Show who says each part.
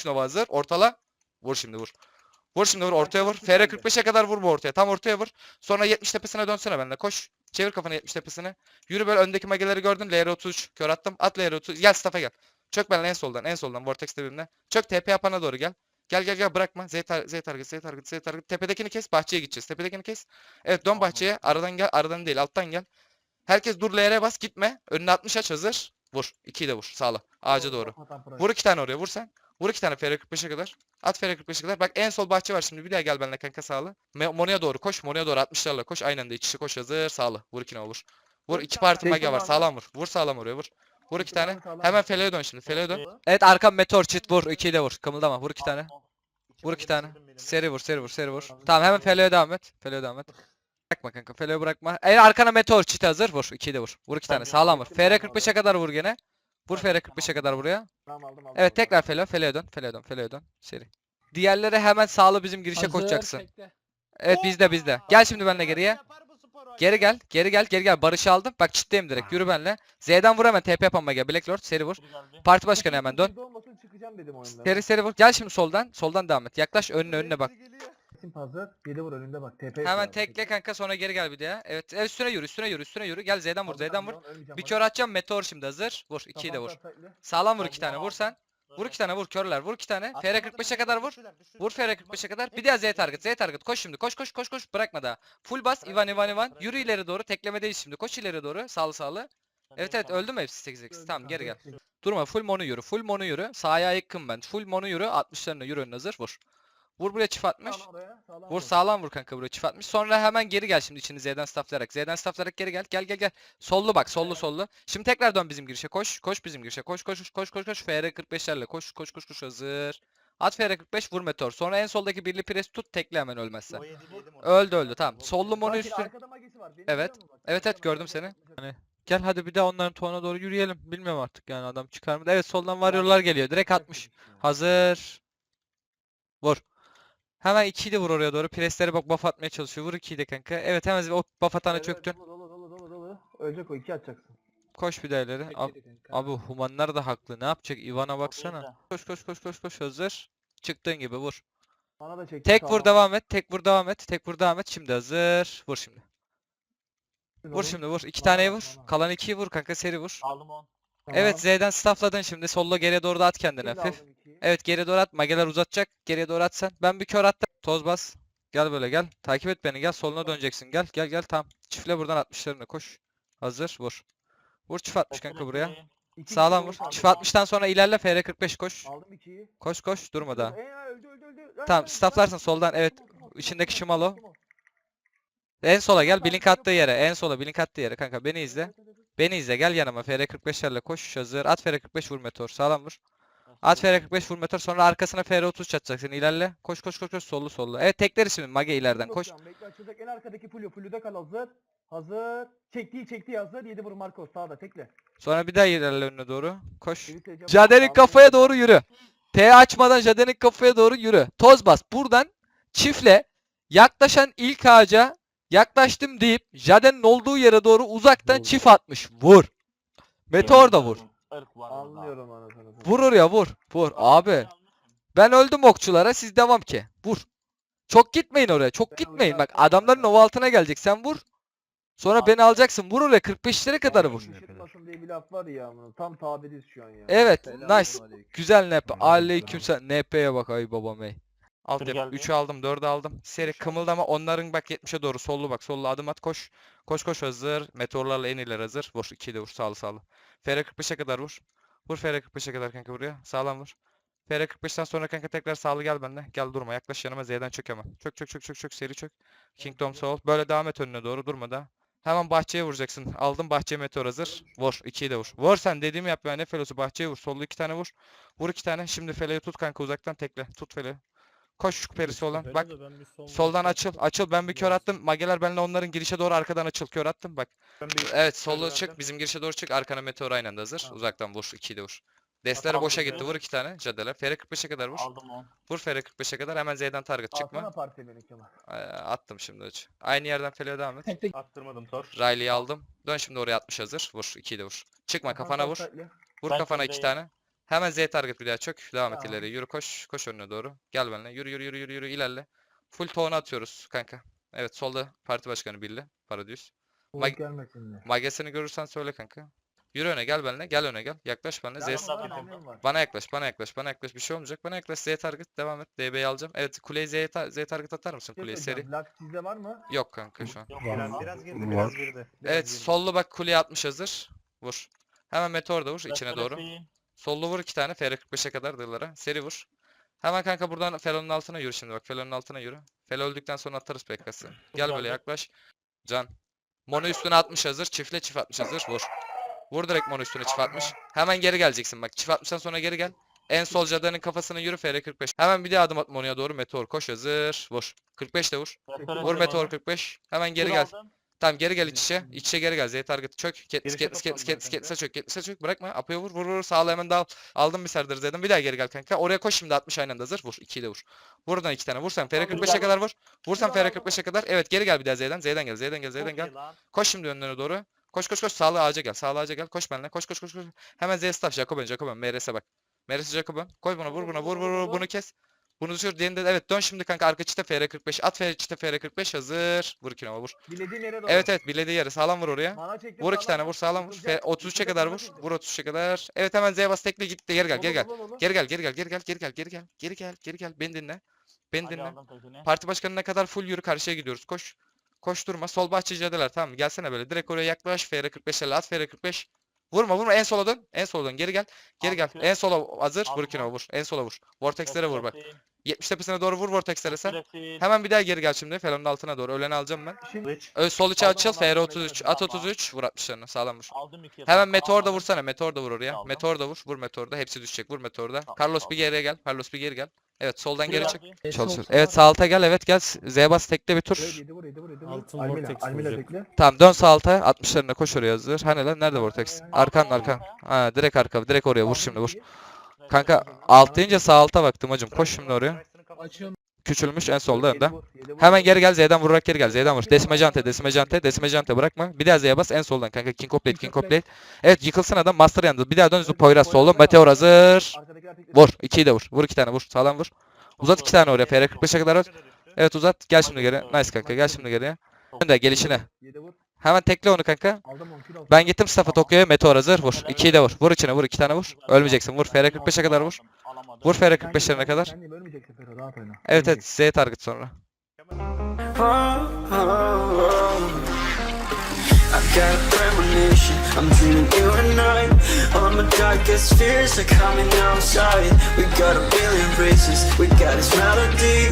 Speaker 1: 3 nova hazır. Ortala. Vur şimdi vur. Vur şimdi vur ortaya vur. FR 45'e kadar vur bu ortaya. Tam ortaya vur. Sonra 70 tepesine dönsene benimle. Koş. Çevir kafanı 70 tepesine. Yürü böyle öndeki mageleri gördün. LR 33. Kör attım. At LR 33. Gel staff'a gel. Çök benimle en soldan. En soldan. Vortex dibimde. Çök TP yapana doğru gel. Gel gel gel bırakma. Z, tar Z target, Z target, Z target. Tepedekini kes. Bahçeye gideceğiz. Tepedekini kes. Evet dön bahçeye. Aradan gel. Aradan değil. Alttan gel. Herkes dur LR bas. Gitme. Önüne 60 aç hazır. Vur. 2'yi de vur. Sağla. Ağaca doğru. Vur iki tane oraya. Vur sen. Vur iki tane FR 45'e kadar. At FR 45'e kadar. Bak en sol bahçe var şimdi. Bir daha gel benimle kanka sağlı. Mono'ya doğru koş. Mono'ya doğru 60'larla koş. Aynen de iç içe koş hazır. Sağlı. Vur ikine vur. Vur iki parti mage var. Sağlam vur. Vur sağlam oraya vur. Vur iki tane. Hemen. Fele'ye dön şimdi. Fele'ye dön.
Speaker 2: Evet arkam meteor çit vur. 2'yi de vur. Kımıldama. Vur iki tane. Vur iki tane. Seri vur, seri vur, seri vur. Tamam hemen Felo'ya devam et. Felo'ya devam et. Bırakma kanka. Felo'yu bırakma. Eğer arkana meteor çiti hazır vur. 2'yi de vur. Vur iki tane. Sağlam vur.
Speaker 3: çektim,
Speaker 2: FR
Speaker 3: tamam
Speaker 2: 45'e kadar vur gene. Vur FR 45'e kadar buraya.
Speaker 3: Tamam aldım aldım.
Speaker 2: Evet
Speaker 3: aldım.
Speaker 2: tekrar Felo. Felo'ya dön. Felo'ya dön. Felo'ya dön. Seri. Diğerleri hemen sağlı bizim girişe koşacaksın. Evet bizde bizde. Gel şimdi benimle geriye. Geri gel. Geri gel. Geri gel. Barış'ı aldım. Bak çitteyim direkt. Yürü benimle. Z'den vur hemen. TP yapama gel. Black Lord seri vur. Parti başkanı hemen dön.
Speaker 3: Kimse olmasın, çıkacağım dedim oyundan.
Speaker 2: Seri seri vur. Gel şimdi soldan. Soldan devam et. Yaklaş önüne önüne bak.
Speaker 3: Kesin hazır. 7 vur önünde bak. TP
Speaker 2: Hemen tekle kanka sonra geri gel bir daha. Evet, evet üstüne yürü üstüne yürü üstüne yürü. Gel Z'den vur Z'den vur. Bir kör atacağım meteor şimdi hazır. Vur 2'yi de vur. Sağlam vur 2 tane vur sen. Vur 2 tane vur körler vur 2 tane. FR 45'e kadar vur. Vur FR 45'e kadar. Bir daha Z target Z target. Koş şimdi koş koş koş koş bırakma daha. Full bas Ivan Ivan Ivan. Yürü ileri doğru teklemedeyiz şimdi. Koş ileri doğru sağlı sağlı. Evet evet öldü mü hepsi 8 8.
Speaker 3: Öldü
Speaker 2: Tamam geri gel. Durma full mono yürü. Full mono yürü. Sağa yakın ben. Full mono yürü. 60'larına yürü önüne hazır. Vur. Vur buraya çift atmış.
Speaker 3: Sağlam oraya, sağlam
Speaker 2: Vur sağlam vur kanka buraya çift atmış. Sonra hemen geri gel şimdi içini Z'den stafflayarak. Z'den stafflayarak geri gel. Gel gel gel. Sollu bak sollu sollu. Şimdi tekrar dön bizim girişe. Koş. Koş bizim girişe. Koş koş koş koş koş koş. FR 45'lerle koş koş koş koş hazır. At FR 45 vur meteor. Sonra en soldaki birli pres tut tekle hemen ölmezse. Öldü öldü tamam. Sollu mono
Speaker 3: Bak,
Speaker 2: üstü.
Speaker 3: arkada magesi var, beni
Speaker 2: Evet.
Speaker 3: görüyor musun bak?
Speaker 2: Evet, evet,
Speaker 3: Arkada
Speaker 2: gördüm seni.
Speaker 3: var, güzel.
Speaker 4: Gel hadi bir daha onların tuğuna doğru yürüyelim. Bilmiyorum artık yani adam çıkar mı? Evet soldan varyorlar geliyor. Direkt atmış. Hazır. Vur. Hemen 2'yi de vur oraya doğru. Presleri bak buff atmaya çalışıyor. Vur 2'yi de kanka. Evet hemen o buff atana
Speaker 3: Evet,
Speaker 4: çöktün.
Speaker 3: Dolu dolu dolu dolu dolu. Ölecek o 2 atacaksın.
Speaker 4: Koş bir. Ab-
Speaker 3: kanka.
Speaker 4: Abi humanlar da haklı. Ne yapacak? Ivan'a baksana. Koş koş koş koş koş hazır. Çıktığın gibi vur.
Speaker 3: Bana da çekti.
Speaker 4: Tek vur devam et. Tek vur devam et. Tek vur devam et. Şimdi hazır. Vur şimdi. Vur şimdi vur. İki taneyi vur. Kalan ikiyi vur kanka seri vur.
Speaker 2: Aldım on.
Speaker 3: Tamam.
Speaker 4: Evet Z'den staffladın şimdi. Sollo geriye doğru da at kendini
Speaker 3: Şimdi
Speaker 4: hafif.
Speaker 3: aldım ikiyi.
Speaker 4: Evet geriye doğru at. Mageler uzatacak. Geriye doğru at sen. Ben bir kör attım. Toz bas. Gel böyle gel. Takip et beni. Gel soluna döneceksin. Gel gel gel tam. Çiftle buradan 60'larına koş. Hazır vur. Vur çift 60 kanka buraya.
Speaker 3: İki
Speaker 4: Sağlam
Speaker 3: kişi
Speaker 4: vur.
Speaker 3: aldım.
Speaker 4: Çift 60'tan sonra ilerle FR 45 koş.
Speaker 3: Aldım 2'yi.
Speaker 4: Koş koş durma daha.
Speaker 3: Ee, öldü öldü öldü. Lan,
Speaker 4: Tamam,
Speaker 3: lan,
Speaker 4: stafflarsın
Speaker 3: lan.
Speaker 4: soldan, evet. İçindeki Şimalo. En sola gel. Blink attığı yere. En sola blink attığı yere kanka. Beni izle.
Speaker 3: Evet, evet, evet.
Speaker 4: Beni izle. Gel yanıma. FR 45'lerle koş. Hazır. At FR 45 vur meteor. Sağlam vur. At FR 45 vur meteor. Sonra arkasına FR 30 çatacaksın. İlerle. Koş koş koş koş. Sollu sollu. Evet tekleri şimdi. Mage ileriden koş.
Speaker 3: Bekle açılacak. En arkadaki Fulyo. Fulyo'da kal hazır. Hazır. Çektiği çektiği hazır. 7 vur Marco sağda tekle.
Speaker 4: Sonra bir daha ilerle önüne doğru. Koş. Jaden'in kafaya doğru yürü. T açmadan Jaden'in kafaya doğru yürü. Toz bas. Buradan çiftle yaklaşan ilk ağaca yaklaştım deyip Jaden'in olduğu yere doğru uzaktan
Speaker 3: Vur.
Speaker 4: çift atmış. Vur. Meteor da vur.
Speaker 3: Anlıyorum anasını.
Speaker 4: Vur oraya vur. Vur. Abi ben öldüm okçulara siz devam ki. Vur. Çok gitmeyin oraya. Çok
Speaker 3: Ben
Speaker 4: gitmeyin. Bak adamların ova altına gelecek. Sen vur. Sonra beni alacaksın. Vur oraya 45'lere kadar vur.
Speaker 3: Şaşırtmasın diye bir laf var ya. amına. Tam tabiriz şu an ya.
Speaker 4: Evet.
Speaker 3: Selamun
Speaker 4: Nice.
Speaker 3: aleyküm.
Speaker 4: Güzel NP.
Speaker 3: Aleyküm
Speaker 4: Aleykümselam. NP'ye bak ay babam ey.
Speaker 1: Alt yap.
Speaker 2: geldi.
Speaker 1: 3'ü aldım, 4'ü aldım. Seri kımıldama onların bak 70'e doğru sollu bak. Sollu adım at koş. Koş koş hazır. Meteorlarla en ileri hazır. Vur 2'yi de vur sağlı sağlı. FR 45'e kadar vur. Vur FR 45'e kadar kanka buraya. Sağlam vur. FR 45'ten sonra kanka tekrar sağlı gel benimle. Gel durma. Yaklaş yanıma Z'den çök hemen. Çök çök çök çök çök seri çök. Kingdom Soul. Böyle devam et önüne doğru durma da. Hemen bahçeye vuracaksın. Aldım bahçeye meteor hazır. Vur. 2'yi de vur. Vur sen dediğimi yap yani. Ne felosu bahçeye vur. Sollu 2 tane vur. Vur 2 tane. Şimdi feleyi tut kanka uzaktan tekle. Tut feleyi. Koş şu perisi olan. Bak Soldan açıl. Açıl. Ben bir kör attım. Mageler benimle onların girişe doğru arkadan açıl. Kör attım. Bak. Evet sollu çık. Bizim girişe doğru çık. Arkana meteor aynen de hazır. Uzaktan vur. 2'yi de vur. Destere
Speaker 2: tamam,
Speaker 1: boşa gitti. Vur 2 tane. Cadeler. FR 45'e kadar vur.
Speaker 2: Aldım on.
Speaker 1: Vur FR 45'e kadar. Hemen Z'den target çıkma.
Speaker 3: Kemal.
Speaker 1: Ee, attım şimdi aç. Aynı yerden Fele'ye devam et.
Speaker 2: Attırmadım tor.
Speaker 1: Riley'i aldım. Dön şimdi oraya 60 hazır. Vur. 2'yi de vur. Çıkma kafana vur. Vur
Speaker 2: Ben
Speaker 1: kafana 2
Speaker 2: kördeyim.
Speaker 1: tane. Hemen Z target bir daha çök. Devam et
Speaker 3: Tamam.
Speaker 1: ileri. Yürü koş. Koş önüne doğru. Gel benimle. Yürü yürü yürü yürü yürü ilerle. Full tone atıyoruz kanka. Evet solda parti başkanı Billy. Paradüz.
Speaker 3: Bulut
Speaker 1: Mag-
Speaker 3: gelmesin diye.
Speaker 1: Magesini görürsen söyle kanka. Yürü öne gel benimle. Gel öne gel. Yaklaş benimle. Z
Speaker 3: annem var.
Speaker 1: bana yaklaş, bana yaklaş, bana yaklaş. Bir şey olmayacak. Bana yaklaş. Z target. Devam et. DB'yi alacağım. Evet, kuleyi Z, ta- Z target atar mısın?
Speaker 3: Şey
Speaker 1: Kuleyi
Speaker 3: söyleyeceğim,
Speaker 1: seri.
Speaker 3: Black sizde var mı?
Speaker 1: Yok kanka şu an.
Speaker 5: Yok
Speaker 6: Var
Speaker 5: biraz, biraz girdi,
Speaker 6: Var.
Speaker 5: biraz girdi.
Speaker 3: Biraz
Speaker 1: Evet,
Speaker 3: girdi.
Speaker 1: sollu bak kuleye 60 hazır. Vur. Hemen meteor da vur içine doğru. Sollu vur iki tane. FR45'e kadar dığlara. Seri vur. Hemen kanka buradan Felon'un altına yürü şimdi bak. Felon'un altına yürü. Fel öldükten sonra atarız PK'sı. Gel böyle yaklaş. Can. Mono üstüne 60 hazır. Çiftle çift 60 hazır. Vur. Vur direkt mono üstüne çift 60. Hemen geri geleceksin bak. Çift 60'tan sonra geri gel. En sol cadanın kafasına yürü FR45. Hemen bir daha adım at Mono'ya doğru. Meteor koş hazır. Vur. 45 de vur. Vur Meteor 45. Hemen geri gel. Tamam geri gel iç içe. İç içe geri gel. Z target çök. Ketlis ketlis ketlis ketlis
Speaker 5: kanka.
Speaker 1: ketlis çök. Ketlis'e çök. Bırakma. Apo'ya vur. Vur vur. Sağla hemen dal. Aldım bir Serdar Z'den. Bir daha geri gel kanka. Oraya koş şimdi 60 aynı anda hazır. Vur. 2'yi de vur. Buradan iki tane. Vur sen. FR45'e kadar vur. Vur sen FR45'e kadar. Evet geri gel bir daha Z'den. Z'den gel. Z'den gel. Z'den gel. Koş şimdi önlerine doğru. Koş koş koş. Sağlı ağaca gel. Sağlı ağaca gel. Koş benimle. Koş koş koş koş. Hemen Z staff. Jacoben. Jacoben. MRS'e bak. MRS Jacoben. Koy buna. Vur buna. Vur vur vur. Bunu kes. Bunu düşür. Diğerini de evet dön şimdi kanka arka çite FR45. At FR çite FR45 hazır. Vur kinova vur.
Speaker 3: Bilediğin yere doğru.
Speaker 1: Evet evet bilediği yere sağlam vur oraya.
Speaker 3: Çektim,
Speaker 1: Vur iki tane vur sağlam vur.
Speaker 3: Yıkılacak,
Speaker 1: F 33'e
Speaker 3: yıkılacak,
Speaker 1: kadar vur. Vur 33'e kadar. Evet hemen Z bas tekle gitti geri gel geri gel. Geri gel geri gel geri gel geri gel geri gel. Geri gel geri gel. Beni dinle. Beni
Speaker 5: Hadi
Speaker 1: dinle. Parti başkanına kadar full yürü karşıya gidiyoruz. Koş. Koş durma. Sol bahçecideler tamam mı? Gelsene böyle. Direkt oraya yaklaş. FR45'lerle at FR45. Vurma vurma en sola dön. En sola dön. Geri gel. Geri gel.
Speaker 5: Aldım.
Speaker 1: En sola hazır. Vur
Speaker 5: Aldım.
Speaker 1: kinova vur. En sola vur. Vortex'lere vur bak.
Speaker 5: Profil,
Speaker 1: 70 tepesine doğru vur Vortex'lere sen. Hemen bir daha geri gel şimdi. Felon'un altına doğru. Öleni alacağım ben. Ö sol içe açıl.
Speaker 5: ondan sonra
Speaker 1: FR33.
Speaker 5: bekledim,
Speaker 1: At
Speaker 5: tamam.
Speaker 1: 33. Vur 60'larını. Sağlam vur. Hemen meteor da vursana. Meteor da vur oraya. Meteor da vur. Vur meteor da. Hepsi düşecek. Vur meteor da. Carlos bir geriye gel. Carlos bir geri gel. Evet soldan geri çık. Çalışır. Evet sağ alta gel. Evet gel. Z bas tekle bir tur.
Speaker 6: Altın
Speaker 3: Almila,
Speaker 6: vortex
Speaker 3: Almila
Speaker 6: vuracak.
Speaker 3: bekle.
Speaker 1: Tamam dön sağ alta. 60'larına koş oraya hazır. Hani lan nerede Vortex? Arkan arkan. Ha direkt arka. Direkt oraya vur şimdi vur. Kanka alt deyince sağ alta baktım hacım. Koş şimdi oraya.
Speaker 3: Açıyorum.
Speaker 1: Küçülmüş en solda önde. Hemen geri gel Z'den vurarak geri gel. Z'den vur. Desimecante, desimecante, desimecante bırakma. Bir daha Z'ye bas en soldan kanka. King Blade, King Blade. Evet yıkılsın adam. Master yandı. Bir daha dön Poyraz solda. Meteor hazır. Vur. 2'yi de vur. Vur 2 tane vur. Sağlam vur. Uzat 2 tane oraya. FR45'e kadar vur. Evet uzat. Gel şimdi geri. Nice kanka. Gel şimdi geriye. Önde gelişine. Hemen tekle onu kanka.
Speaker 3: Aldım on kilo aldım.
Speaker 1: Ben gittim Staff'a Tokyo'ya. Meteor hazır. Vur. 2'yi de vur. Vur içine vur. 2 tane vur. Ölmeyeceksin. Vur. FR45'e kadar vur.
Speaker 5: Alamadım.
Speaker 1: Vur
Speaker 3: Sen
Speaker 1: FR45'lerine
Speaker 3: de-
Speaker 1: kadar. Evet evet. Z target sonra.
Speaker 7: I've got a premonition, I'm dreaming you and I All my darkest fears are coming outside We got a billion races, we got this